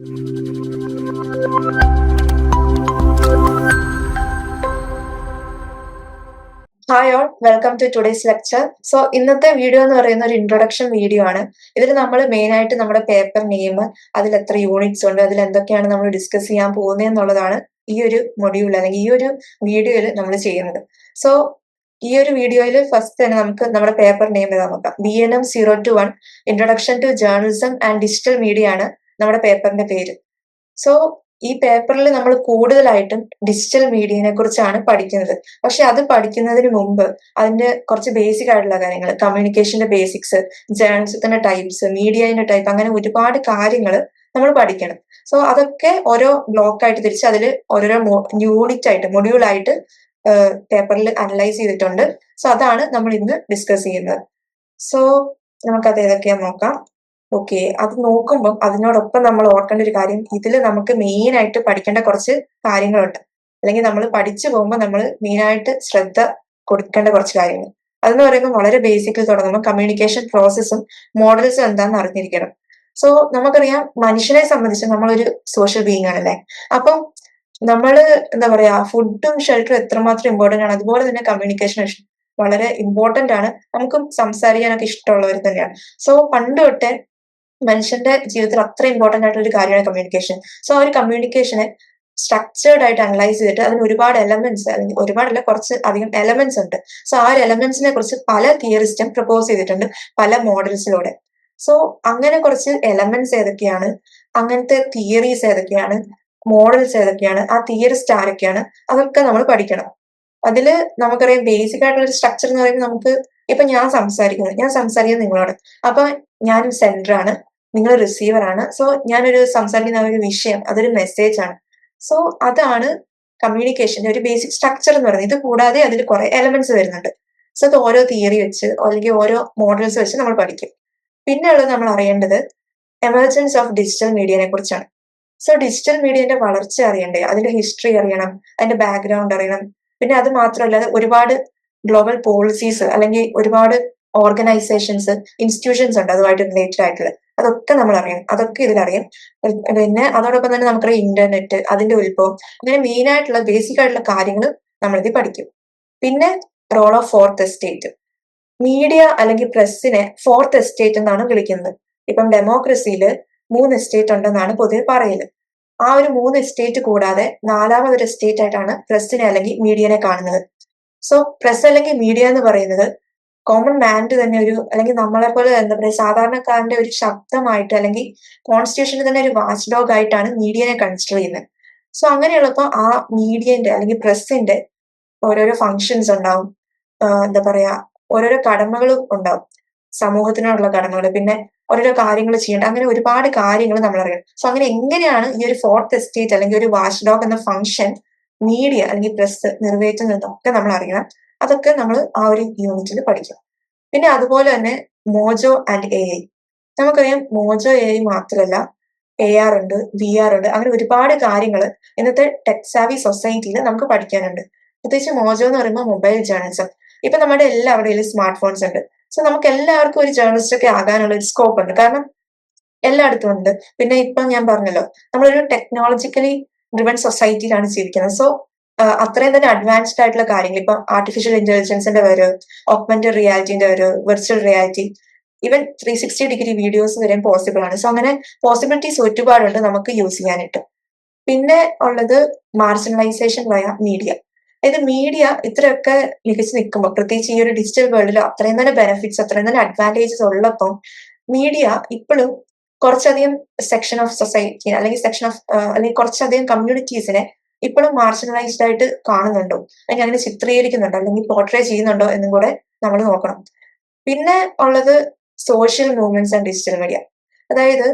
Hi all welcome to today's lecture so ഇന്നത്തെ video എന്ന് പറയുന്ന ഒരു ഇൻട്രൊഡക്ഷൻ വീഡിയോ ആണ്. ഇതിൽ നമ്മൾ മെയിൻ ആയിട്ട് നമ്മുടെ പേപ്പർ നെയിം അതിൽ എത്ര യൂണിറ്റ്സ് ഉണ്ട് അതിൽ എന്തൊക്കെയാണ് നമ്മൾ ഡിസ്കസ് ചെയ്യാൻ പോകുന്നത് എന്നുള്ളതാണ് ഈ ഒരു മൊഡ്യൂൾ അല്ലെങ്കിൽ ഈ ഒരു വീഡിയോയിൽ നമ്മൾ ചെയ്യുന്നത്. സോ ഈ ഒരു വീഡിയോയിൽ ഫസ്റ്റ് തന്നെ നമുക്ക് നമ്മുടെ പേപ്പർ നെയിം നോക്കാം. B N M zero two one introduction to journalism and digital media ആണ്. നമ്മുടെ പേപ്പറിന്റെ പേര്. സോ ഈ പേപ്പറിൽ നമ്മൾ കൂടുതലായിട്ടും ഡിജിറ്റൽ മീഡിയനെ കുറിച്ചാണ് പഠിക്കുന്നത്. പക്ഷെ അത് പഠിക്കുന്നതിന് മുമ്പ് അതിന്റെ കുറച്ച് ബേസിക് ആയിട്ടുള്ള കാര്യങ്ങൾ കമ്മ്യൂണിക്കേഷന്റെ ബേസിക്സ് ജേർണലിസത്തിന്റെ ടൈപ്സ് മീഡിയന്റെ ടൈപ്പ് അങ്ങനെ ഒരുപാട് കാര്യങ്ങൾ നമ്മൾ പഠിക്കണം. സോ അതൊക്കെ ഓരോ ബ്ലോക്കായിട്ട് തിരിച്ച് അതിൽ ഓരോരോ യൂണിറ്റ് ആയിട്ട് മൊഡ്യൂൾ ആയിട്ട് പേപ്പറിൽ അനലൈസ് ചെയ്തിട്ടുണ്ട്. സോ അതാണ് നമ്മൾ ഇന്ന് ഡിസ്കസ് ചെയ്യുന്നത്. സോ നമുക്കത് ഏതൊക്കെയാ നോക്കാം. ഓക്കെ. അത് നോക്കുമ്പം അതിനോടൊപ്പം നമ്മൾ ഓർക്കേണ്ട ഒരു കാര്യം ഇതിൽ നമുക്ക് മെയിൻ ആയിട്ട് പഠിക്കേണ്ട കുറച്ച് കാര്യങ്ങളുണ്ട്. അല്ലെങ്കിൽ നമ്മൾ പഠിച്ചു പോകുമ്പോൾ നമ്മൾ മെയിൻ ആയിട്ട് ശ്രദ്ധ കൊടുക്കേണ്ട കുറച്ച് കാര്യങ്ങൾ. അതെന്ന് പറയുമ്പോൾ വളരെ ബേസിക്കിൽ തുടങ്ങുമ്പോൾ കമ്മ്യൂണിക്കേഷൻ പ്രോസസ്സും മോഡൽസും എന്താണെന്ന് അറിഞ്ഞിരിക്കണം. സോ നമുക്കറിയാം മനുഷ്യനെ സംബന്ധിച്ച് നമ്മളൊരു സോഷ്യൽ ബീയിങ് ആണല്ലേ അപ്പം നമ്മൾ എന്താ പറയാ ഫുഡും ഷെൽട്ടറും എത്രമാത്രം ഇമ്പോർട്ടന്റ് ആണ്? അതുപോലെ തന്നെ കമ്മ്യൂണിക്കേഷൻ വളരെ ഇമ്പോർട്ടന്റ് ആണ്. നമുക്കും സംസാരിക്കാനൊക്കെ ഇഷ്ടമുള്ളവർ തന്നെയാണ്. സോ പണ്ട് തൊട്ടേ മനുഷ്യന്റെ ജീവിതത്തിൽ അത്ര ഇമ്പോർട്ടന്റ് ആയിട്ടുള്ള ഒരു കാര്യമാണ് കമ്മ്യൂണിക്കേഷൻ സോ ആ ഒരു കമ്മ്യൂണിക്കേഷനെ സ്ട്രക്ചേർഡ് ആയിട്ട് അനലൈസ് ചെയ്തിട്ട് അതിന് ഒരുപാട് എലമെന്റ്സ് അല്ലെങ്കിൽ ഒരുപാടല്ല കുറച്ച് അധികം എലമെന്റ്സ് ഉണ്ട്. സോ ആ ഒരു എലമെന്റ്സിനെ കുറിച്ച് പല തിയറിസ്റ്റും പ്രപ്പോസ് ചെയ്തിട്ടുണ്ട് പല മോഡൽസിലൂടെ സോ അങ്ങനെ കുറച്ച് എലമെന്റ്സ് ഏതൊക്കെയാണ് അങ്ങനത്തെ തിയറീസ് ഏതൊക്കെയാണ് മോഡൽസ് ഏതൊക്കെയാണ് ആ തിയറിസ്റ്റ് ആരൊക്കെയാണ് അതൊക്കെ നമ്മൾ പഠിക്കണം. അതിൽ നമുക്കറിയാം ബേസിക് ആയിട്ടുള്ള ഒരു സ്ട്രക്ചർ എന്ന് പറയുമ്പോൾ നമുക്ക് ഇപ്പൊ ഞാൻ സംസാരിക്കുന്നത് ഞാൻ സംസാരിക്കുന്നത് നിങ്ങളോട്. അപ്പൊ ഞാൻ സെന്റർ ആണ്. നിങ്ങൾ റിസീവർ ആണ്. സോ ഞാനൊരു സംസാരിക്കുന്ന ഒരു വിഷയം അതൊരു മെസ്സേജ് ആണ്. സോ അതാണ് കമ്മ്യൂണിക്കേഷന്റെ ഒരു ബേസിക് സ്ട്രക്ചർ എന്ന് പറയുന്നത്. ഇത് കൂടാതെ അതിൽ കുറെ എലമെന്റ്സ് വരുന്നുണ്ട്. സോ അത് ഓരോ തിയറി വെച്ച് അല്ലെങ്കിൽ ഓരോ മോഡൽസ് വെച്ച് നമ്മൾ പഠിക്കും. പിന്നെ ഉള്ളത് നമ്മൾ അറിയേണ്ടത് എമർജൻസ് ഓഫ് ഡിജിറ്റൽ മീഡിയനെ കുറിച്ചാണ്. സോ ഡിജിറ്റൽ മീഡിയന്റെ വളർച്ച അറിയണ്ടേ? അതിന്റെ ഹിസ്റ്ററി അറിയണം അതിന്റെ ബാക്ക്ഗ്രൗണ്ട് അറിയണം. പിന്നെ അത് മാത്രമല്ല ഒരുപാട് ഗ്ലോബൽ പോളിസീസ് അല്ലെങ്കിൽ ഒരുപാട് ഓർഗനൈസേഷൻസ് ഇൻസ്റ്റിറ്റ്യൂഷൻസ് ഉണ്ട് അതുമായിട്ട് റിലേറ്റഡ് ആയിട്ടുള്ള അതൊക്കെ നമ്മൾ അറിയണം അതൊക്കെ ഇതിലറിയാം. പിന്നെ അതോടൊപ്പം തന്നെ നമുക്കറിയാം ഇന്റർനെറ്റ് അതിന്റെ ഉത്ഭവം. അങ്ങനെ മെയിൻ ആയിട്ടുള്ള ബേസിക് ആയിട്ടുള്ള കാര്യങ്ങൾ നമ്മളിത് പഠിക്കും. പിന്നെ role of fourth estate media അല്ലെങ്കിൽ പ്രസ്സിനെ ഫോർത്ത് എസ്റ്റേറ്റ് എന്നാണ് വിളിക്കുന്നത്. ഇപ്പം ഡെമോക്രസിയിൽ മൂന്ന് എസ്റ്റേറ്റ് ഉണ്ടെന്നാണ് പൊതുവെ പറയൽ. ആ ഒരു മൂന്ന് എസ്റ്റേറ്റ് കൂടാതെ നാലാമതൊരു എസ്റ്റേറ്റ് ആയിട്ടാണ് പ്രസ്സിനെ അല്ലെങ്കിൽ മീഡിയനെ കാണുന്നത്. സോ പ്രസ് അല്ലെങ്കിൽ മീഡിയ എന്ന് പറയുന്നത് കോമൺ മാൻഡ് തന്നെ ഒരു അല്ലെങ്കിൽ നമ്മളെ പോലെ എന്താ പറയുക സാധാരണക്കാരന്റെ ഒരു ശബ്ദമായിട്ട് അല്ലെങ്കിൽ കോൺസ്റ്റിറ്റ്യൂഷന്റെ തന്നെ ഒരു വാച്ച് ഡോഗ് ആയിട്ടാണ് മീഡിയനെ കൺസിഡർ ചെയ്യുന്നത്. സോ അങ്ങനെയുള്ളപ്പോൾ ആ മീഡിയന്റെ അല്ലെങ്കിൽ പ്രസിന്റെ ഓരോരോ ഫങ്ഷൻസ് ഉണ്ടാവും. എന്താ പറയാ ഓരോരോ കടമകളും ഉണ്ടാവും. സമൂഹത്തിനോടുള്ള കടമകൾ പിന്നെ ഓരോരോ കാര്യങ്ങൾ ചെയ്യേണ്ട അങ്ങനെ ഒരുപാട് കാര്യങ്ങൾ നമ്മൾ അറിയണം. സോ അങ്ങനെ എങ്ങനെയാണ് ഈ ഒരു ഫോർത്ത് എസ്റ്റേറ്റ് അല്ലെങ്കിൽ ഒരു വാച്ച് ഡോഗ് എന്ന ഫങ്ഷൻ മീഡിയ അല്ലെങ്കിൽ പ്രസ് നിറവേറ്റുന്നതൊക്കെ നമ്മൾ അറിയണം. അതൊക്കെ നമ്മൾ ആ ഒരു യൂണിറ്റിൽ പഠിക്കും. പിന്നെ അതുപോലെ തന്നെ മോജോ ആൻഡ് എ ഐ. നമുക്കറിയാം മോജോ എ ഐ മാത്രമല്ല എ ആർ ഉണ്ട് വി ആർ ഉണ്ട് അങ്ങനെ ഒരുപാട് കാര്യങ്ങൾ ഇന്നത്തെ ടെക്സാവി സൊസൈറ്റിയിൽ നമുക്ക് പഠിക്കാനുണ്ട്. പ്രത്യേകിച്ച് മോജോ എന്ന് പറയുമ്പോൾ മൊബൈൽ ജേർണലിസം ഇപ്പൊ നമ്മുടെ എല്ലാവരുടെയും സ്മാർട്ട് ഫോൺസ് ഉണ്ട്. സോ നമുക്ക് എല്ലാവർക്കും ഒരു ജേർണലിസ്റ്റ് ഒക്കെ ആകാനുള്ള ഒരു സ്കോപ്പ് ഉണ്ട്. കാരണം എല്ലായിടത്തും ഉണ്ട്. പിന്നെ ഇപ്പൊ ഞാൻ പറഞ്ഞല്ലോ നമ്മളൊരു ടെക്നോളജിക്കലി ഡ്രിവൺ സൊസൈറ്റിയിലാണ് ജീവിക്കുന്നത്. സോ അത്രയും തന്നെ അഡ്വാൻസ്ഡ് ആയിട്ടുള്ള കാര്യങ്ങൾ. ഇപ്പൊ ആർട്ടിഫിഷ്യൽ ഇന്റലിജൻസിന്റെ വരെ ഓഗ്മെന്റഡ് റിയാലിറ്റിന്റെ വരെ virtual reality even three sixty degree videos വരെ പോസിബിൾ ആണ്. സോ അങ്ങനെ പോസിബിലിറ്റീസ് ഒരുപാടുണ്ട് നമുക്ക് യൂസ് ചെയ്യാനായിട്ട്. പിന്നെ ഉള്ളത് മാർജിനലൈസേഷൻ വയ മീഡിയ അതായത് മീഡിയ ഇത്രയൊക്കെ മികച്ചു നിൽക്കുമ്പോൾ പ്രത്യേകിച്ച് ഈ ഒരു ഡിജിറ്റൽ വേൾഡിൽ അത്രയും തന്നെ ബെനിഫിറ്റ്സ് അത്രയും തന്നെ അഡ്വാന്റേജസ് ഉള്ളപ്പോൾ മീഡിയ ഇപ്പോഴും കുറച്ചധികം സെക്ഷൻ ഓഫ് സൊസൈറ്റി അല്ലെങ്കിൽ സെക്ഷൻ ഓഫ് അല്ലെങ്കിൽ കുറച്ചധികം കമ്മ്യൂണിറ്റീസിനെ ഇപ്പോഴും മാർജിനലൈസ്ഡ് ആയിട്ട് കാണുന്നുണ്ടോ? അല്ലെങ്കിൽ അങ്ങനെ ചിത്രീകരിക്കുന്നുണ്ടോ? അല്ലെങ്കിൽ പോർട്രേ ചെയ്യുന്നുണ്ടോ എന്നും കൂടെ നമ്മൾ നോക്കണം. പിന്നെ ഉള്ളത് social movements and digital media അതായത്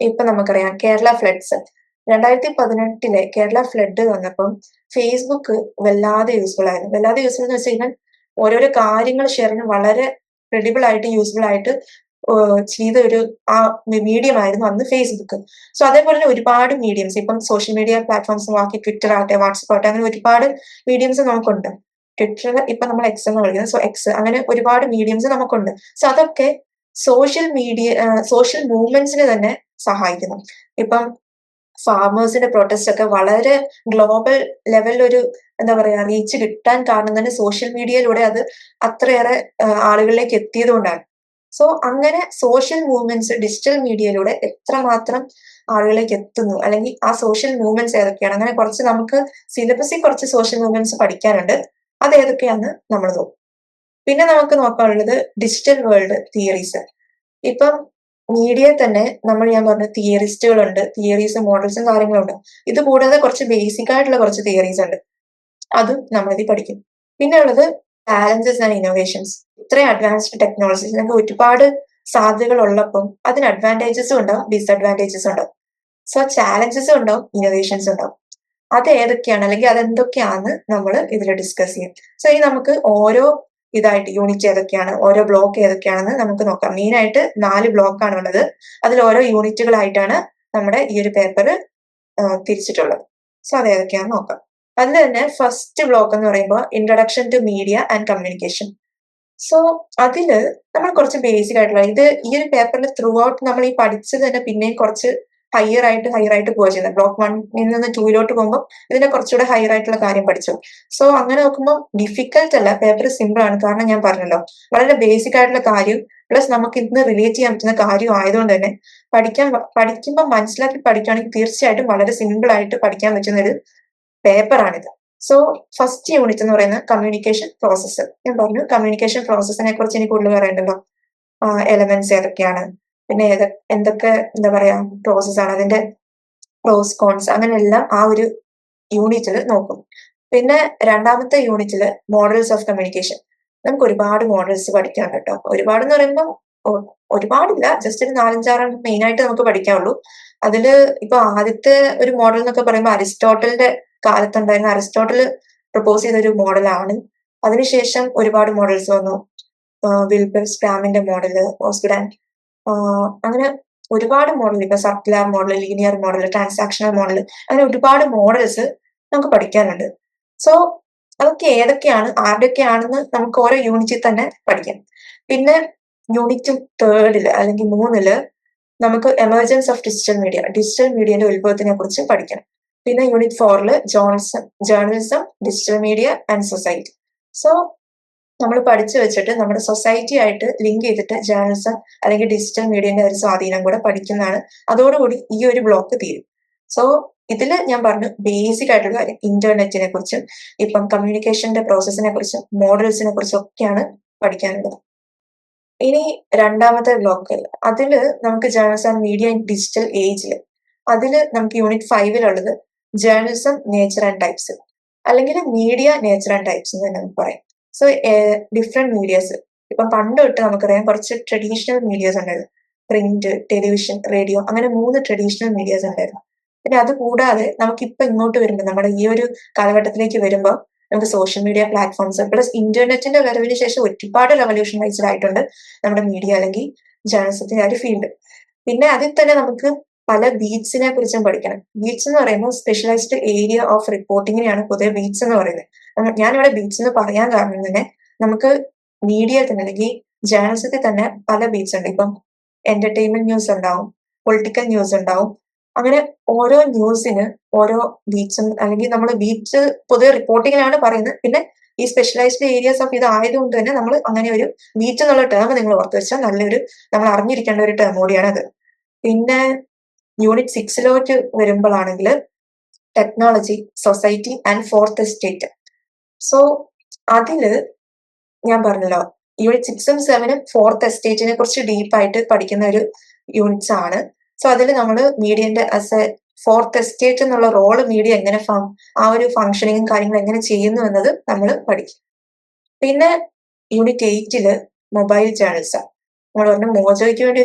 ഇപ്പൊ നമുക്കറിയാം കേരള ഫ്ലഡ്സ് രണ്ടായിരത്തി പതിനെട്ടിലെ കേരള ഫ്ലഡ് വന്നപ്പം ഫേസ്ബുക്ക് വല്ലാതെ യൂസ്ഫുൾ ആയിരുന്നു. വല്ലാതെ യൂസ്ഫുൾ എന്ന് വെച്ച് കഴിഞ്ഞാൽ ഓരോരോ കാര്യങ്ങൾ ചെയ്യാൻ വളരെ ക്രെഡിബിൾ ആയിട്ട് യൂസ്ഫുൾ ആയിട്ട് ചെയ്ത ഒരു ആ മീഡിയം ആയിരുന്നു അന്ന് ഫേസ്ബുക്ക് സോ അതേപോലെ തന്നെ ഒരുപാട് മീഡിയംസ് ഇപ്പം സോഷ്യൽ മീഡിയ പ്ലാറ്റ്ഫോംസ് ബാക്കി ട്വിറ്റർ ആകട്ടെ വാട്സപ്പ് ആകട്ടെ അങ്ങനെ ഒരുപാട് മീഡിയംസ് നമുക്കുണ്ട്. ട്വിറ്റർ ഇപ്പൊ നമ്മൾ എക്സ് എന്ന് വിളിക്കുന്നത് സോ എക്സ് അങ്ങനെ ഒരുപാട് മീഡിയംസ് നമുക്കുണ്ട്. സോ അതൊക്കെ സോഷ്യൽ മീഡിയ സോഷ്യൽ മൂവ്മെന്റ്സിനെ തന്നെ സഹായിക്കുന്നു. ഇപ്പം ഫാമേഴ്സിന്റെ പ്രൊട്ടസ്റ്റ് ഒക്കെ വളരെ ഗ്ലോബൽ ലെവലിൽ ഒരു എന്താ പറയാ റീച്ച് കിട്ടാൻ കാരണം തന്നെ സോഷ്യൽ മീഡിയയിലൂടെ അത് അത്രയേറെ ആളുകളിലേക്ക് എത്തിയത് കൊണ്ടാണ്. സോ അങ്ങനെ സോഷ്യൽ മൂവ്മെന്റ്സ് ഡിജിറ്റൽ മീഡിയയിലൂടെ എത്രമാത്രം ആളുകളിലേക്ക് എത്തുന്നു? അല്ലെങ്കിൽ ആ സോഷ്യൽ മൂവ്മെന്റ്സ് ഏതൊക്കെയാണ്? അങ്ങനെ കുറച്ച് നമുക്ക് സിലബസിൽ കുറച്ച് സോഷ്യൽ മൂവ്മെന്റ്സ് പഠിക്കാനുണ്ട്. അത് ഏതൊക്കെയാന്ന് നമ്മൾ നോക്കും. പിന്നെ നമുക്ക് നോക്കാനുള്ളത് ഡിജിറ്റൽ വേൾഡ് തിയറീസ് ഇപ്പം മീഡിയ തന്നെ നമ്മൾ ഞാൻ പറഞ്ഞ തിയറിസ്റ്റുകളുണ്ട് തിയറീസും മോഡൽസും കാര്യങ്ങളുണ്ട്. ഇത് കൂടാതെ കുറച്ച് ബേസിക് ആയിട്ടുള്ള കുറച്ച് തിയറീസ് ഉണ്ട്. അതും നമ്മളിത് പഠിക്കും. പിന്നെ ഉള്ളത് ചാലഞ്ചസ് ആൻഡ് ഇന്നോവേഷൻസ് ഇത്രയും അഡ്വാൻസ്ഡ് ടെക്നോളജീസ് നിങ്ങൾക്ക് ഒരുപാട് സാധ്യതകൾ ഉള്ളപ്പം അതിന് അഡ്വാന്റേജസും ഉണ്ടാവും ഡിസഡ്വാന്റേജസും ഉണ്ടാവും. സോ ചാലഞ്ചസും ഉണ്ടാവും ഇന്നോവേഷൻസ് ഉണ്ടാവും. അത് ഏതൊക്കെയാണ്? അല്ലെങ്കിൽ അതെന്തൊക്കെയാണ് നമ്മൾ ഇതിൽ ഡിസ്കസ് ചെയ്യും. സോ ഇനി നമുക്ക് ഓരോ ഇതായിട്ട് യൂണിറ്റ് ഏതൊക്കെയാണ്? ഓരോ ബ്ലോക്ക് ഏതൊക്കെയാണെന്ന് നമുക്ക് നോക്കാം. മെയിൻ ആയിട്ട് നാല് ബ്ലോക്കാണ് ഉള്ളത്. അതിൽ ഓരോ യൂണിറ്റുകളായിട്ടാണ് നമ്മുടെ ഈ ഒരു പേപ്പർ തിരിച്ചിട്ടുള്ളത്. സോ അത് ഏതൊക്കെയാണെന്ന് നോക്കാം. അതിൽ തന്നെ ഫസ്റ്റ് ബ്ലോക്ക് എന്ന് പറയുമ്പോൾ introduction to media and communication so അതിൽ നമ്മൾ കുറച്ച് ബേസിക് ആയിട്ടുള്ള ഇത് ഈ ഒരു പേപ്പറിൽ ത്രൂ ഔട്ട് നമ്മൾ ഈ പഠിച്ചത് തന്നെ പിന്നെയും കുറച്ച് ഹയർ ആയിട്ട് ഹയർ ആയിട്ട് പോവുക ചെയ്യുന്നത്. ബ്ലോക്ക് വണ്ണിൽ നിന്ന് ടൂയിലോട്ട് പോകുമ്പോൾ ഇതിന്റെ കുറച്ചുകൂടെ ഹയർ ആയിട്ടുള്ള കാര്യം പഠിച്ചു. സോ അങ്ങനെ നോക്കുമ്പോൾ ഡിഫിക്കൽട്ട് അല്ല. പേപ്പർ സിമ്പിൾ ആണ്. കാരണം ഞാൻ പറഞ്ഞല്ലോ വളരെ ബേസിക് ആയിട്ടുള്ള കാര്യം പ്ലസ് നമുക്ക് ഇന്ന് റിലേറ്റ് ചെയ്യാൻ പറ്റുന്ന കാര്യം ആയതുകൊണ്ട് തന്നെ പഠിക്കാൻ പഠിക്കുമ്പോൾ മനസ്സിലാക്കി പഠിക്കുകയാണെങ്കിൽ തീർച്ചയായിട്ടും വളരെ സിമ്പിൾ ആയിട്ട് പഠിക്കാൻ പറ്റുന്ന ഒരു പേപ്പറാണിത് സോ ഫസ്റ്റ് യൂണിറ്റ് എന്ന് പറയുന്നത് കമ്മ്യൂണിക്കേഷൻ പ്രോസസ്സ് ഞാൻ പറഞ്ഞു കമ്മ്യൂണിക്കേഷൻ പ്രോസസ്സിനെ കുറിച്ച് എനിക്ക് കൂടുതൽ പറയണ്ടല്ലോ. എലമെന്റ്സ് ഏതൊക്കെയാണ്? പിന്നെ ഏത് എന്തൊക്കെ എന്താ പറയാ പ്രോസസ്സാണ് അതിന്റെ പ്രോസ് കോൺസ് അങ്ങനെ എല്ലാം ആ ഒരു യൂണിറ്റിൽ നോക്കും. പിന്നെ രണ്ടാമത്തെ യൂണിറ്റിൽ മോഡൽസ് ഓഫ് കമ്മ്യൂണിക്കേഷൻ നമുക്ക് ഒരുപാട് മോഡൽസ് പഠിക്കാനുണ്ട് കേട്ടോ. ഒരുപാട് എന്ന് പറയുമ്പോൾ ഒരുപാടില്ല. ജസ്റ്റ് ഒരു നാലഞ്ചാറെണ്ണം മെയിൻ ആയിട്ട് നമുക്ക് പഠിക്കാനുള്ളൂ അതിൽ ഇപ്പൊ ആദ്യത്തെ ഒരു മോഡൽ എന്നൊക്കെ പറയുമ്പോൾ അരിസ്റ്റോട്ടലിന്റെ കാലത്തുണ്ടായിരുന്ന അറിസ്റ്റോട്ടിൽ പ്രപ്പോസ് ചെയ്ത ഒരു മോഡലാണ്. അതിനുശേഷം ഒരുപാട് മോഡൽസ് വന്നു. വിൽബർ സ്പാമിന്റെ മോഡൽ ഓസ്ഗ്രാൻഡ് അങ്ങനെ ഒരുപാട് മോഡൽ ഇപ്പൊ circular model linear model transactional model അങ്ങനെ ഒരുപാട് മോഡൽസ് നമുക്ക് പഠിക്കാനുണ്ട്. സോ അതൊക്കെ ഏതൊക്കെയാണ് ആരുടെയൊക്കെയാണെന്ന് നമുക്ക് ഓരോ യൂണിറ്റിൽ തന്നെ പഠിക്കാം. പിന്നെ യൂണിറ്റ് തേർഡിൽ അല്ലെങ്കിൽ മൂന്നിൽ നമുക്ക് emergence of digital media digital മീഡിയന്റെ ഉത്ഭവത്തിനെ കുറിച്ച് പഠിക്കണം പിന്നെ യൂണിറ്റ് ഫോറിൽ Johnson journalism digital media and society so നമ്മൾ പഠിച്ചു വെച്ചിട്ട് നമ്മുടെ സൊസൈറ്റി ആയിട്ട് ലിങ്ക് ചെയ്തിട്ട് ജേർണലിസം അല്ലെങ്കിൽ ഡിജിറ്റൽ മീഡിയന്റെ ഒരു സ്വാധീനം കൂടെ പഠിക്കുന്നതാണ്. അതോടുകൂടി ഈ ഒരു ബ്ലോക്ക് തീരും. സോ ഇതിൽ ഞാൻ പറഞ്ഞു ബേസിക് ആയിട്ടുള്ള കാര്യം ഇന്റർനെറ്റിനെ കുറിച്ചും ഇപ്പം കമ്മ്യൂണിക്കേഷന്റെ പ്രോസസ്സിനെ കുറിച്ചും മോഡൽസിനെ കുറിച്ചും ഒക്കെയാണ് പഠിക്കാനുള്ളത്. ഇനി രണ്ടാമത്തെ ബ്ലോക്ക് അതിൽ നമുക്ക് journalism and media in digital ഏജിൽ അതിൽ നമുക്ക് യൂണിറ്റ് ഫൈവിലുള്ളത് ജേർണലിസം നേച്ചർ ആൻഡ് ടൈപ്സ് അല്ലെങ്കിൽ മീഡിയ നേച്ചർ ആൻഡ് ടൈപ്സ് എന്ന് തന്നെ നമുക്ക് പറയാം. സോ ഡിഫറെന്റ് മീഡിയസ് ഇപ്പം പണ്ട് തൊട്ട് നമുക്കറിയാം കുറച്ച് ട്രഡീഷണൽ മീഡിയസ് ഉണ്ടായിരുന്നു. പ്രിന്റ് ടെലിവിഷൻ റേഡിയോ അങ്ങനെ മൂന്ന് ട്രഡീഷണൽ മീഡിയസ് ഉണ്ടായിരുന്നു. പിന്നെ അത് കൂടാതെ നമുക്ക് ഇപ്പൊ ഇങ്ങോട്ട് വരുമ്പോൾ നമ്മുടെ ഈ ഒരു കാലഘട്ടത്തിലേക്ക് വരുമ്പോൾ നമുക്ക് സോഷ്യൽ മീഡിയ പ്ലാറ്റ്ഫോംസ് പ്ലസ് ഇന്റർനെറ്റിന്റെ വരവിന് ശേഷം ഒരുപാട് റെവല്യൂഷനൈസ്ഡ് ആയിട്ടുണ്ട് നമ്മുടെ മീഡിയ അല്ലെങ്കിൽ ജേർണലിസത്തിന്റെ ആ ഒരു ഫീൽഡ് പിന്നെ അതിൽ തന്നെ നമുക്ക് പല ബീറ്റ്സിനെ കുറിച്ചും പഠിക്കണം. ബീറ്റ്സ് എന്ന് പറയുമ്പോൾ സ്പെഷ്യലൈസ്ഡ് ഏരിയ ഓഫ് റിപ്പോർട്ടിങ്ങിനെയാണ് പൊതുവെ ബീറ്റ്സ് എന്ന് പറയുന്നത്. ഞാനിവിടെ ബീറ്റ്സ് എന്ന് പറയാൻ കാരണം തന്നെ നമുക്ക് മീഡിയ തന്നെ അല്ലെങ്കിൽ ജേർണലിസത്തിൽ തന്നെ പല ബീറ്റ്സ് ഉണ്ട്. ഇപ്പം എന്റർടൈൻമെന്റ് ന്യൂസ് ഉണ്ടാവും പൊളിറ്റിക്കൽ ന്യൂസ് ഉണ്ടാവും. അങ്ങനെ ഓരോ ന്യൂസിന് ഓരോ ബീറ്റ്സും അല്ലെങ്കിൽ നമ്മൾ ബീറ്റ്സ് പൊതുവെ റിപ്പോർട്ടിങ്ങിലാണ് പറയുന്നത്. പിന്നെ ഈ സ്പെഷ്യലൈസ്ഡ് ഏരിയസ് ഓഫ് ഇത് ആയതുകൊണ്ട് തന്നെ നമ്മൾ അങ്ങനെ ഒരു ബീറ്റ് എന്നുള്ള ടേം നിങ്ങൾ ഓർത്ത് വെച്ചാൽ നല്ലൊരു നമ്മൾ അറിഞ്ഞിരിക്കേണ്ട ഒരു ടേം കൂടിയാണ് അത് പിന്നെ യൂണിറ്റ് സിക്സിലോട്ട് വരുമ്പോഴാണെങ്കിൽ technology society and fourth estate so അതിൽ ഞാൻ പറഞ്ഞല്ലോ യൂണിറ്റ് സിക്സും സെവനും ഫോർത്ത് എസ്റ്റേറ്റിനെ കുറിച്ച് ഡീപ്പായിട്ട് പഠിക്കുന്ന ഒരു യൂണിറ്റ്സ് ആണ്. സോ അതിൽ നമ്മൾ മീഡിയന്റെ ആസ് എ ഫോർത്ത് എസ്റ്റേറ്റ് എന്നുള്ള റോൾ മീഡിയ എങ്ങനെ ഫ- ആ ഒരു ഫങ്ഷനിങ്ങും കാര്യങ്ങളും എങ്ങനെ ചെയ്യുന്നു എന്നത് നമ്മൾ പഠിക്കും. പിന്നെ യൂണിറ്റ് എയ്റ്റിൽ മൊബൈൽ ജേർണലിസം നമ്മൾ പറഞ്ഞു മോജോയ്ക്ക് വേണ്ടി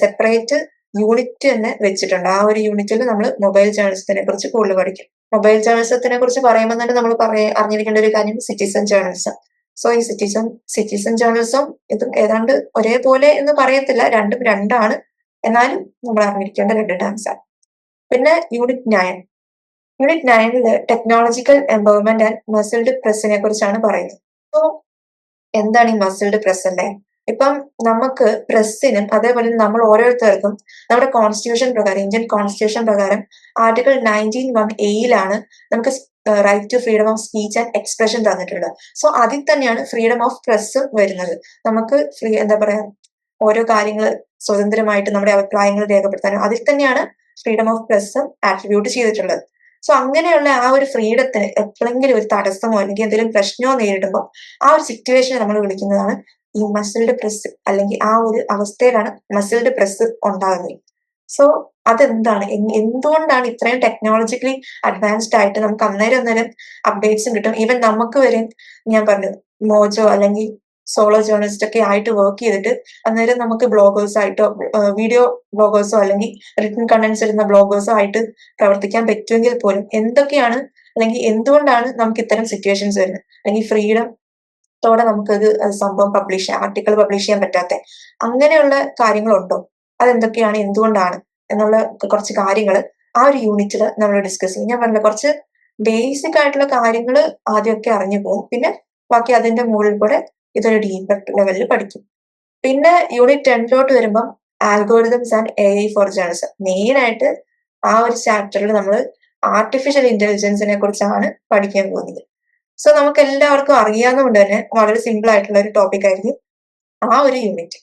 സെപ്പറേറ്റ് യൂണിറ്റ് തന്നെ വെച്ചിട്ടുണ്ട്. ആ ഒരു യൂണിറ്റിൽ നമ്മൾ മൊബൈൽ ജേർണലിസത്തിനെ കുറിച്ച് കൂടുതൽ പഠിക്കും. മൊബൈൽ ജേർണലിസത്തിനെ കുറിച്ച് പറയുമ്പോൾ തന്നെ നമ്മൾ പറയ അറിഞ്ഞിരിക്കേണ്ട ഒരു കാര്യം സിറ്റിസൺ ജേർണലിസം സോ ഈ സിറ്റിസൺ സിറ്റിസൺ ജേർണലിസം ഇതും ഏതാണ്ട് ഒരേപോലെ എന്ന് പറയത്തില്ല. രണ്ടും രണ്ടാണ്. എന്നാലും നമ്മൾ അറിഞ്ഞിരിക്കേണ്ട രണ്ട് ടേംസ് ആണ് പിന്നെ യൂണിറ്റ് നയൻ യൂണിറ്റ് നയനിൽ ടെക്നോളജിക്കൽ എംപവർമെന്റ് ആൻഡ് മസിൽഡ് പ്രസിനെ കുറിച്ചാണ് പറയുന്നത്. സോ എന്താണ് ഈ മസിൽഡ് പ്രസ് അല്ലേ ഇപ്പം നമുക്ക് പ്രസ്സിനും അതേപോലെ നമ്മൾ ഓരോരുത്തർക്കും നമ്മുടെ കോൺസ്റ്റിറ്റ്യൂഷൻ പ്രകാരം ഇന്ത്യൻ കോൺസ്റ്റിറ്റ്യൂഷൻ പ്രകാരം ആർട്ടിക്കിൾ നയന്റീൻ വൺ എയിലാണ് നമുക്ക് right to freedom of speech and expression തന്നിട്ടുള്ളത്. സോ അതിൽ തന്നെയാണ് ഫ്രീഡം ഓഫ് പ്രസ് വരുന്നത്. നമുക്ക് ഫ്രീ എന്താ പറയാ ഓരോ കാര്യങ്ങൾ സ്വതന്ത്രമായിട്ട് നമ്മുടെ അഭിപ്രായങ്ങൾ രേഖപ്പെടുത്താനും അതിൽ തന്നെയാണ് ഫ്രീഡം ഓഫ് പ്രസ് ആട്രിബ്യൂട്ട് ചെയ്തിട്ടുള്ളത്. സോ അങ്ങനെയുള്ള ആ ഒരു ഫ്രീഡത്തിന് എപ്പോഴെങ്കിലും ഒരു തടസ്സമോ അല്ലെങ്കിൽ എന്തെങ്കിലും പ്രശ്നമോ നേരിടുമ്പോൾ ആ ഒരു സിറ്റുവേഷനെ നമ്മൾ വിളിക്കുന്നതാണ് ഈ മസിൽഡ് പ്രസ് അല്ലെങ്കിൽ ആ ഒരു അവസ്ഥയിലാണ് മസിൽഡ് പ്രസ് ഉണ്ടാകുന്നത്. സോ അതെന്താണ്? എന്തുകൊണ്ടാണ് ഇത്രയും ടെക്നോളജിക്കലി അഡ്വാൻസ്ഡ് ആയിട്ട് നമുക്ക് അന്നേരം അന്നേരം അപ്ഡേറ്റ്സും കിട്ടും? ഈവൻ നമുക്ക് വരെ ഞാൻ പറഞ്ഞു മോജോ അല്ലെങ്കിൽ സോളോ ജേർണലിസ്റ്റ് ഒക്കെ ആയിട്ട് വർക്ക് ചെയ്തിട്ട് അന്നേരം നമുക്ക് ബ്ലോഗേഴ്സ് ആയിട്ടോ വീഡിയോ ബ്ലോഗേഴ്സോ അല്ലെങ്കിൽ റിട്ടൺ കണ്ടന്റ്സ് ഇടുന്ന ബ്ലോഗേഴ്സോ ആയിട്ട് പ്രവർത്തിക്കാൻ പറ്റുമെങ്കിൽ പോലും എന്തൊക്കെയാണ് അല്ലെങ്കിൽ എന്തുകൊണ്ടാണ് നമുക്ക് ഇത്തരം സിറ്റുവേഷൻസ് വരുന്നത്? അല്ലെങ്കിൽ ഫ്രീഡം ത്തോടെ നമുക്കത് സംഭവം പബ്ലിഷ് ചെയ്യാം ആർട്ടിക്കിൾ പബ്ലിഷ് ചെയ്യാൻ പറ്റാത്ത. അങ്ങനെയുള്ള കാര്യങ്ങളുണ്ടോ? അതെന്തൊക്കെയാണ്? എന്തുകൊണ്ടാണ്? എന്നുള്ള കുറച്ച് കാര്യങ്ങൾ ആ ഒരു യൂണിറ്റിൽ നമ്മൾ ഡിസ്കസ് ചെയ്യും. ഞാൻ പറഞ്ഞ കുറച്ച് ബേസിക് ആയിട്ടുള്ള കാര്യങ്ങൾ ആദ്യമൊക്കെ അറിഞ്ഞു പോകും. പിന്നെ ബാക്കി അതിന്റെ മുകളിൽ കൂടെ ഇതൊരു ഡീപ്പർ ലെവലിൽ പഠിക്കും. പിന്നെ യൂണിറ്റ് ടെന്നിലോട്ട് വരുമ്പം algorithms and A I for journalism main ആയിട്ട് ആ ഒരു ചാപ്റ്ററിൽ നമ്മൾ ആർട്ടിഫിഷ്യൽ ഇന്റലിജൻസിനെ കുറിച്ചാണ് പഠിക്കാൻ പോകുന്നത്. സോ നമുക്ക് എല്ലാവർക്കും അറിയാവുന്നതുകൊണ്ട് തന്നെ വളരെ സിമ്പിൾ ആയിട്ടുള്ള ഒരു ടോപ്പിക് ആയിരുന്നു ആ ഒരു യൂണിറ്റ്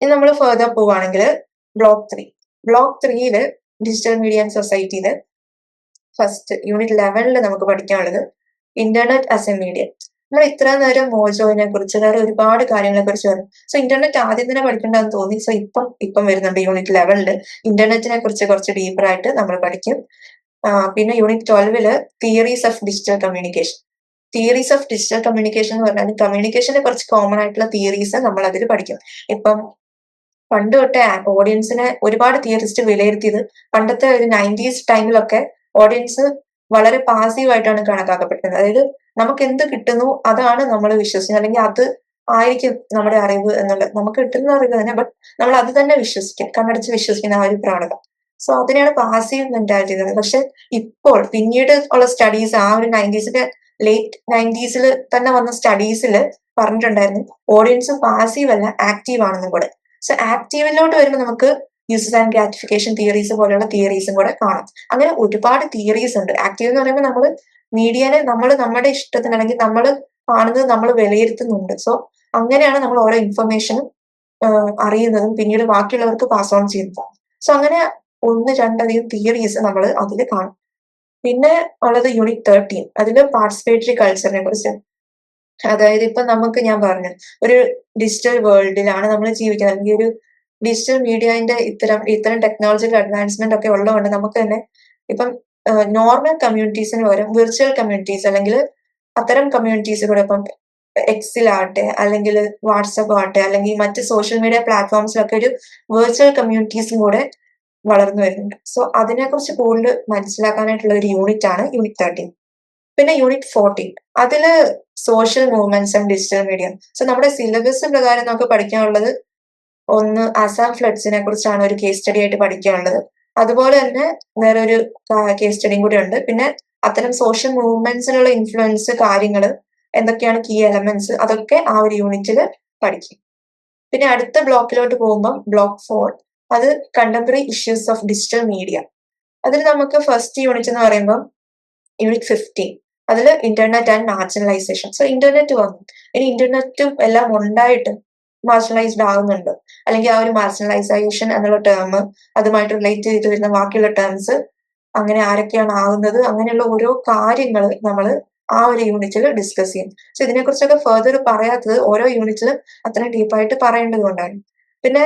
ഇനി നമ്മൾ ഫെർദർ പോവുകയാണെങ്കിൽ ബ്ലോക്ക് ത്രീ ബ്ലോക്ക് ത്രീയിൽ ഡിജിറ്റൽ മീഡിയ ആൻഡ് സൊസൈറ്റിയിൽ ഫസ്റ്റ് യൂണിറ്റ് ലെവനിൽ നമുക്ക് പഠിക്കാനുള്ളത് ഇന്റർനെറ്റ് ആസ് എ മീഡിയ നമ്മൾ ഇത്ര നേരം മോജോയിനെ കുറിച്ച് വേറെ ഒരുപാട് കാര്യങ്ങളെ കുറിച്ച് പറഞ്ഞു. സോ ഇന്റർനെറ്റ് ആദ്യം തന്നെ പഠിക്കേണ്ടതെന്ന് തോന്നി. സോ ഇപ്പം ഇപ്പം വരുന്നുണ്ട് യൂണിറ്റ് ലെവലിൽ ഇന്റർനെറ്റിനെ കുറിച്ച് കുറച്ച് ഡീപ്പർ ആയിട്ട് നമ്മൾ പഠിക്കും. പിന്നെ unit ട്വൽവിൽ theories of digital communication theories of digital communication എന്ന് പറഞ്ഞാൽ കമ്മ്യൂണിക്കേഷനെ കുറച്ച് കോമൺ ആയിട്ടുള്ള തിയറീസ് നമ്മൾ അതിൽ പഠിക്കും. ഇപ്പം പണ്ട് തൊട്ടേ ഓഡിയൻസിനെ ഒരുപാട് തിയറിസ്റ്റ് വിലയിരുത്തിയത് പണ്ടത്തെ ഒരു നയന്റീസ് ടൈമിലൊക്കെ ഓഡിയൻസ് വളരെ പാസീവ് ആയിട്ടാണ് കണക്കാക്കപ്പെടുന്നത്. അതായത് നമുക്ക് എന്ത് കിട്ടുന്നു അതാണ് നമ്മൾ വിശ്വസിക്കുന്നത്. അല്ലെങ്കിൽ അത് ആയിരിക്കും നമ്മുടെ അറിവ് എന്നുള്ളത്. നമുക്ക് കിട്ടുന്ന അറിവ് തന്നെ ബട്ട് നമ്മൾ അത് തന്നെ വിശ്വസിക്കും കണ്ണടച്ച് വിശ്വസിക്കുന്ന ആ ഒരു പ്രവണത. സോ അതിനെയാണ് പാസീവ് മെന്റാലിറ്റി പക്ഷെ ഇപ്പോൾ പിന്നീട് ഉള്ള സ്റ്റഡീസ് ആ ഒരു നയന്റീസിന്റെ ലേറ്റ് നയന്റീസിൽ തന്നെ വന്ന സ്റ്റഡീസിൽ പറഞ്ഞിട്ടുണ്ടായിരുന്നു. ഓഡിയൻസ് പാസീവ് അല്ല ആക്റ്റീവ് ആണെന്നും കൂടെ. സോ ആക്റ്റീവിലോട്ട് വരുമ്പോൾ നമുക്ക് യൂസസ് ആൻഡ് ഗ്രാറ്റിഫിക്കേഷൻ തിയറീസ് പോലെയുള്ള തിയറീസും കൂടെ കാണാം. അങ്ങനെ ഒരുപാട് തിയറീസ് ഉണ്ട്. ആക്റ്റീവ് എന്ന് പറയുമ്പോൾ നമ്മൾ മീഡിയനെ നമ്മൾ നമ്മുടെ ഇഷ്ടത്തിന് അല്ലെങ്കിൽ നമ്മൾ കാണുന്നത് നമ്മൾ വിലയിരുത്തുന്നുണ്ട്. സോ അങ്ങനെയാണ് നമ്മൾ ഓരോ ഇൻഫർമേഷനും അറിയുന്നതും പിന്നീട് ബാക്കിയുള്ളവർക്ക് പാസ് ഓൺ ചെയ്യുന്നതും. സോ അങ്ങനെ ഒന്ന് രണ്ടധികം തിയറീസ് നമ്മൾ അതിൽ കാണും. പിന്നെ ഉള്ളത് യൂണിറ്റ് തേർട്ടീൻ അതിൽ പാർട്ടിസിപ്പേറ്ററി കൾച്ചറിനെ കുറിച്ച്. അതായത് ഇപ്പൊ നമുക്ക് ഞാൻ പറഞ്ഞു ഒരു ഡിജിറ്റൽ വേൾഡിലാണ് നമ്മൾ ജീവിക്കുന്നത്. അല്ലെങ്കിൽ ഒരു ഡിജിറ്റൽ മീഡിയന്റെ ഇത്തരം ഇത്തരം ടെക്നോളജിക്കൽ അഡ്വാൻസ്മെന്റ് ഒക്കെ ഉള്ളതുകൊണ്ട് നമുക്ക് തന്നെ ഇപ്പം നോർമൽ കമ്മ്യൂണിറ്റീസിന് പകരം വിർച്വൽ കമ്മ്യൂണിറ്റീസ് അല്ലെങ്കിൽ അത്തരം കമ്മ്യൂണിറ്റീസ് കൂടെ ഇപ്പം എക്സിലാവട്ടെ അല്ലെങ്കിൽ വാട്സപ്പ് ആവട്ടെ അല്ലെങ്കിൽ മറ്റ് സോഷ്യൽ മീഡിയ പ്ലാറ്റ്ഫോംസിലൊക്കെ ഒരു വെർച്വൽ കമ്മ്യൂണിറ്റീസും കൂടെ വളർന്നു വരുന്നുണ്ട്. സോ അതിനെക്കുറിച്ച് കൂടുതൽ മനസ്സിലാക്കാനായിട്ടുള്ള ഒരു യൂണിറ്റ് ആണ് യൂണിറ്റ് തേർട്ടീൻ പിന്നെ യൂണിറ്റ് ഫോർട്ടീൻ അതിൽ social movements and digital media so നമ്മുടെ സിലബസ് പ്രകാരം നമുക്ക് പഠിക്കാനുള്ളത് ഒന്ന് അസാം ഫ്ലഡ്സിനെ കുറിച്ചാണ് ഒരു കേസ് സ്റ്റഡി ആയിട്ട് പഠിക്കാനുള്ളത്. അതുപോലെ തന്നെ വേറൊരു കേസ് സ്റ്റഡിയും കൂടി ഉണ്ട്. പിന്നെ അത്തരം സോഷ്യൽ മൂവ്മെന്റ്സിനുള്ള ഇൻഫ്ലുവൻസ് കാര്യങ്ങൾ എന്തൊക്കെയാണ് കീ എലമെന്റ്സ് അതൊക്കെ ആ ഒരു യൂണിറ്റിൽ പഠിക്കും. പിന്നെ അടുത്ത ബ്ലോക്കിലോട്ട് പോകുമ്പോൾ ബ്ലോക്ക് ഫോർ അത് contemporary issues of digital media അതിൽ നമുക്ക് ഫസ്റ്റ് യൂണിറ്റ് എന്ന് പറയുമ്പോൾ യൂണിറ്റ് ഫിഫ്റ്റീൻ അതിൽ internet and marginalisation so internet വന്നു. ഇനി ഇന്റർനെറ്റും എല്ലാം ഉണ്ടായിട്ട് മാർജിനലൈസ്ഡ് ആകുന്നുണ്ട്. അല്ലെങ്കിൽ ആ ഒരു മാർജിനലൈസേഷൻ എന്നുള്ള ടേം അതുമായിട്ട് റിലേറ്റ് ചെയ്ത് വരുന്ന ബാക്കിയുള്ള ടേംസ് അങ്ങനെ ആരൊക്കെയാണ് ആകുന്നത്? അങ്ങനെയുള്ള ഓരോ കാര്യങ്ങൾ നമ്മൾ ആ ഒരു യൂണിറ്റിൽ ഡിസ്കസ് ചെയ്യും. സോ ഇതിനെക്കുറിച്ചൊക്കെ ഫെർദർ പറയാത്തത് ഓരോ യൂണിറ്റിലും അത്രയും ഡീപ്പായിട്ട് പറയേണ്ടത് കൊണ്ടാണ്. പിന്നെ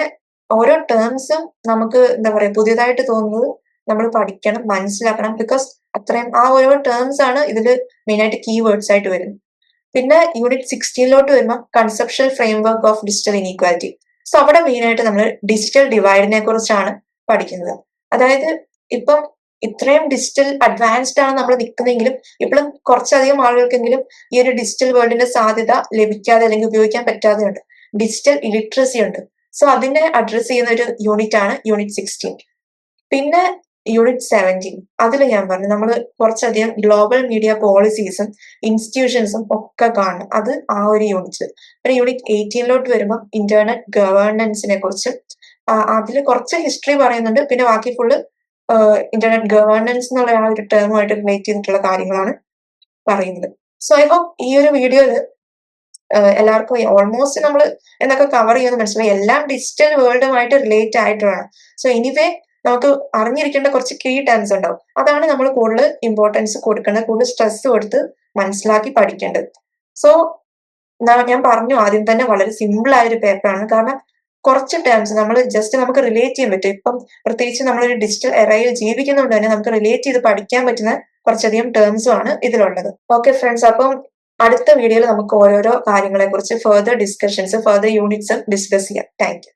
ഓരോ ടേംസും നമുക്ക് എന്താ പറയാ പുതിയതായിട്ട് തോന്നുന്നത് നമ്മൾ പഠിക്കണം മനസ്സിലാക്കണം. ബിക്കോസ് അത്രയും ആ ഓരോ ടേംസ് ആണ് ഇതിൽ മെയിൻ ആയിട്ട് കീവേഡ്സ് ആയിട്ട് വരുന്നത്. പിന്നെ യൂണിറ്റ് സിക്സ്റ്റീനിലോട്ട് വരുമ്പോൾ conceptual framework of digital inequality so അവിടെ മെയിൻ ആയിട്ട് നമ്മൾ ഡിജിറ്റൽ ഡിവൈഡിനെ കുറിച്ചാണ് പഠിക്കുന്നത്. അതായത് ഇപ്പം ഇത്രയും ഡിജിറ്റൽ അഡ്വാൻസ്ഡ് ആണ് നമ്മൾ നിൽക്കുന്നതെങ്കിലും ഇപ്പോഴും കുറച്ചധികം ആളുകൾക്കെങ്കിലും ഈ ഒരു ഡിജിറ്റൽ വേൾഡിന്റെ സാധ്യത ലഭിക്കാതെ അല്ലെങ്കിൽ ഉപയോഗിക്കാൻ പറ്റാതെ ഉണ്ട്. ഡിജിറ്റൽ ഇലിറ്ററസി ഉണ്ട്. സോ അതിനെ അഡ്രസ് ചെയ്യുന്ന ഒരു യൂണിറ്റ് ആണ് യൂണിറ്റ് സിക്സ്റ്റീൻ പിന്നെ യൂണിറ്റ് സെവന്റീൻ അതിൽ ഞാൻ പറഞ്ഞു നമ്മൾ കുറച്ചധികം ഗ്ലോബൽ മീഡിയ പോളിസീസും ഇൻസ്റ്റിറ്റ്യൂഷൻസും ഒക്കെ കാണും അത് ആ ഒരു യൂണിറ്റ് പിന്നെ യൂണിറ്റ് എയ്റ്റീനിലോട്ട് വരുമ്പോൾ ഇന്റർനെറ്റ് ഗവേണൻസിനെ കുറിച്ച്. അതിൽ കുറച്ച് ഹിസ്റ്ററി പറയുന്നുണ്ട്. പിന്നെ ബാക്കി ഫുള്ള് ഇന്റർനെറ്റ് ഗവേണൻസ് എന്നുള്ള ആ ഒരു ടേമുമായിട്ട് റിലേറ്റ് ചെയ്തിട്ടുള്ള കാര്യങ്ങളാണ് പറയുന്നത്. സോ ഐ ഹോപ്പ് ഈ ഒരു വീഡിയോയിൽ എല്ലാവർക്കും ഓൾമോസ്റ്റ് നമ്മൾ എന്നൊക്കെ കവർ ചെയ്യുമെന്ന് മനസ്സിലായി. എല്ലാം ഡിജിറ്റൽ വേൾഡുമായിട്ട് റിലേറ്റ് ആയിട്ടുള്ളതാണ് സോ എനിവേ നമുക്ക് അറിഞ്ഞിരിക്കേണ്ട കുറച്ച് കീ ടേംസ് ഉണ്ടാവും. അതാണ് നമ്മൾ കൂടുതൽ ഇമ്പോർട്ടൻസ് കൊടുക്കേണ്ടത് കൂടുതൽ സ്ട്രെസ് കൊടുത്ത് മനസ്സിലാക്കി പഠിക്കേണ്ടത്. സോ ഞാൻ പറഞ്ഞു ആദ്യം തന്നെ വളരെ സിമ്പിൾ ആയ ഒരു പേപ്പറാണ് കാരണം കുറച്ച് ടേംസ് നമ്മൾ ജസ്റ്റ് നമുക്ക് റിലേറ്റ് ചെയ്യാൻ പറ്റും. ഇപ്പം പ്രത്യേകിച്ച് നമ്മളൊരു ഡിജിറ്റൽ എറയിൽ ജീവിക്കുന്നതുകൊണ്ട് തന്നെ നമുക്ക് റിലേറ്റ് ചെയ്ത് പഠിക്കാൻ പറ്റുന്ന കുറച്ചധികം ടേംസും ആണ് ഇതിലുള്ളത്. ഓക്കെ ഫ്രണ്ട്സ് അപ്പം അടുത്ത വീഡിയോയിൽ നമുക്ക് ഓരോരോ കാര്യങ്ങളെക്കുറിച്ച് ഫെർദർ ഡിസ്കഷൻസ് ഫെർദർ യൂണിറ്റ്സും ഡിസ്കസ് ചെയ്യാം. താങ്ക്